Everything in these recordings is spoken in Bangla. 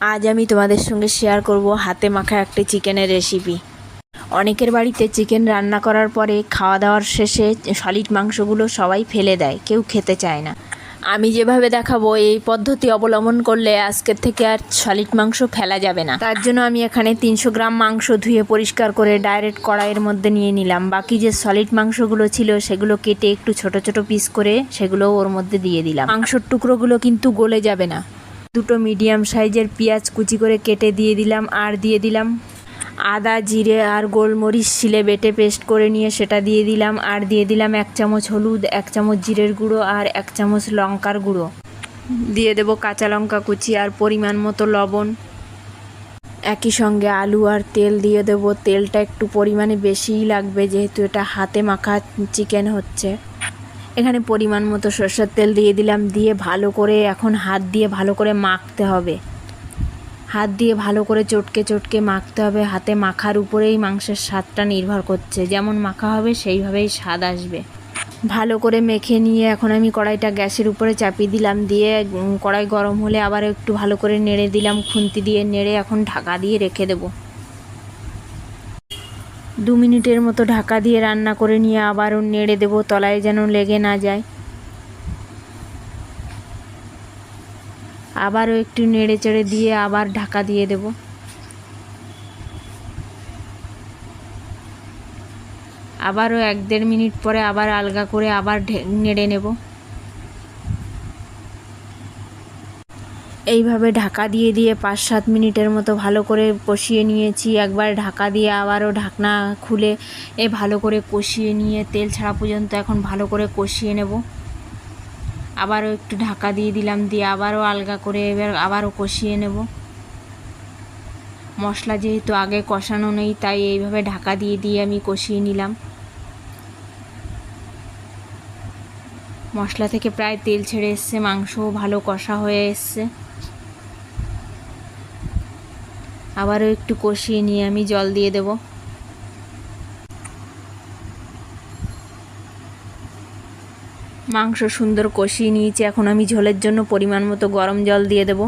আজ আমি তোমাদের সঙ্গে শেয়ার করব হাতে মাখা একটি চিকেনের রেসিপি অনেকের বাড়িতে চিকেন রান্না করার পরে খাওয়া দাওয়ার শেষে সলিড মাংসগুলো সবাই ফেলে দেয়, কেউ খেতে চায় না। আমি যেভাবে দেখাবো, এই পদ্ধতি অবলম্বন করলে আজকের থেকে আর সলিড মাংস ফেলা যাবে না। তার জন্য আমি এখানে তিনশো গ্রাম মাংস ধুয়ে পরিষ্কার করে ডাইরেক্ট কড়াইয়ের মধ্যে নিয়ে নিলাম। বাকি যে সলিড মাংসগুলো ছিল, সেগুলো কেটে একটু ছোট ছোট পিস করে সেগুলো ওর মধ্যে দিয়ে দিলাম। মাংসর টুকরোগুলো কিন্তু গলে যাবে না। দুটো মিডিয়াম সাইজের পেঁয়াজ কুচি করে কেটে দিয়ে দিলাম, আর দিয়ে দিলাম আদা, জিরে আর গোলমরিচ, শিলে বেটে পেস্ট করে নিয়ে সেটা দিয়ে দিলাম, আর দিয়ে দিলাম এক চামচ হলুদ, এক চামচ জিরের গুঁড়ো আর এক চামচ লঙ্কার গুঁড়ো। দিয়ে দেবো কাঁচা লঙ্কা কুচি আর পরিমাণ মতো লবণ। একই সঙ্গে আলু আর তেল দিয়ে দেবো, তেলটা একটু পরিমাণে বেশিই লাগবে, যেহেতু এটা হাতে মাখা চিকেন হচ্ছে। এখানে পরিমাণ মতো সর্ষের তেল দিয়ে দিলাম, দিয়ে ভালো করে এখন হাত দিয়ে ভালো করে মাখতে হবে। হাত দিয়ে ভালো করে চটকে চটকে মাখতে হবে, হাতে মাখার উপরেই মাংসের স্বাদটা নির্ভর করছে। যেমন মাখা হবে, সেইভাবেই স্বাদ আসবে। ভালো করে মেখে নিয়ে এখন আমি কড়াইটা গ্যাসের উপরে চাপিয়ে দিলাম, দিয়ে কড়াই গরম হলে আবার একটু ভালো করে নেড়ে দিলাম, খুন্তি দিয়ে নেড়ে এখন ঢাকা দিয়ে রেখে দেবো। দু মিনিটের মতো ঢাকা দিয়ে রান্না করে নিয়ে আবারও নেড়ে দেবো, তলায় যেন লেগে না যায়। আবারও একটু নেড়ে চেড়ে দিয়ে আবার ঢাকা দিয়ে দেব। আবারও এক দেড় মিনিট পরে আবার আলগা করে আবার নেড়ে নেব। এইভাবে ঢাকা দিয়ে দিয়ে পাঁচ সাত মিনিটের মতো ভালো করে কষিয়ে নিয়েছি। একবার ঢাকা দিয়ে আবারও ঢাকনা খুলে এ ভালো করে কষিয়ে নিয়ে তেল ছাড়া পর্যন্ত এখন ভালো করে কষিয়ে নেব। আবারও একটু ঢাকা দিয়ে দিলাম, দিয়ে আবারও আলগা করে এবার আবারও কষিয়ে নেব। মশলা যেহেতু আগে কষানো নেই, তাই এইভাবে ঢাকা দিয়ে দিয়ে আমি কষিয়ে নিলাম। মশলা থেকে প্রায় তেল ছেড়ে এসছে, মাংসও ভালো কষা হয়ে এসছে। আবারও একটু কষিয়ে নিয়ে আমি জল দিয়ে দেবো। মাংস সুন্দর কষিয়ে নিয়েছি, এখন আমি ঝোলের জন্য পরিমাণ মতো গরম জল দিয়ে দেব।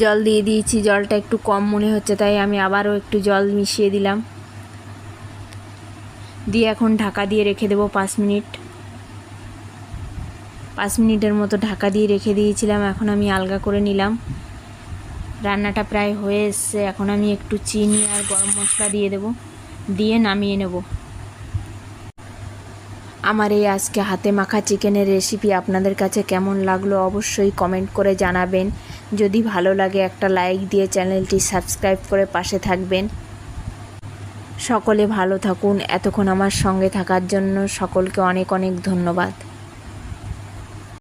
জল দিয়ে দিয়েছি, জলটা একটু কম মনে হচ্ছে, তাই আমি আবারও একটু জল মিশিয়ে দিলাম। দিয়ে এখন ঢাকা দিয়ে রেখে দেবো পাঁচ মিনিট। পাঁচ মিনিটের মতো ঢাকা দিয়ে রেখে দিয়েছিলাম, এখন আমি আলগা করে নিলাম। রান্নাটা প্রায় হয়ে এসছে, এখন আমি একটু চিনি আর গরম মশলা দিয়ে দেব, দিয়ে নামিয়ে নেব। আমার এই আজকে হাতে মাখা চিকেনের রেসিপি আপনাদের কাছে কেমন লাগল অবশ্যই কমেন্ট করে জানাবেন। যদি ভালো লাগে একটা লাইক দিয়ে চ্যানেলটি সাবস্ক্রাইব করে পাশে থাকবেন। সকলে ভালো থাকুন। এতক্ষণ আমার সঙ্গে থাকার জন্য সকলকে অনেক অনেক ধন্যবাদ।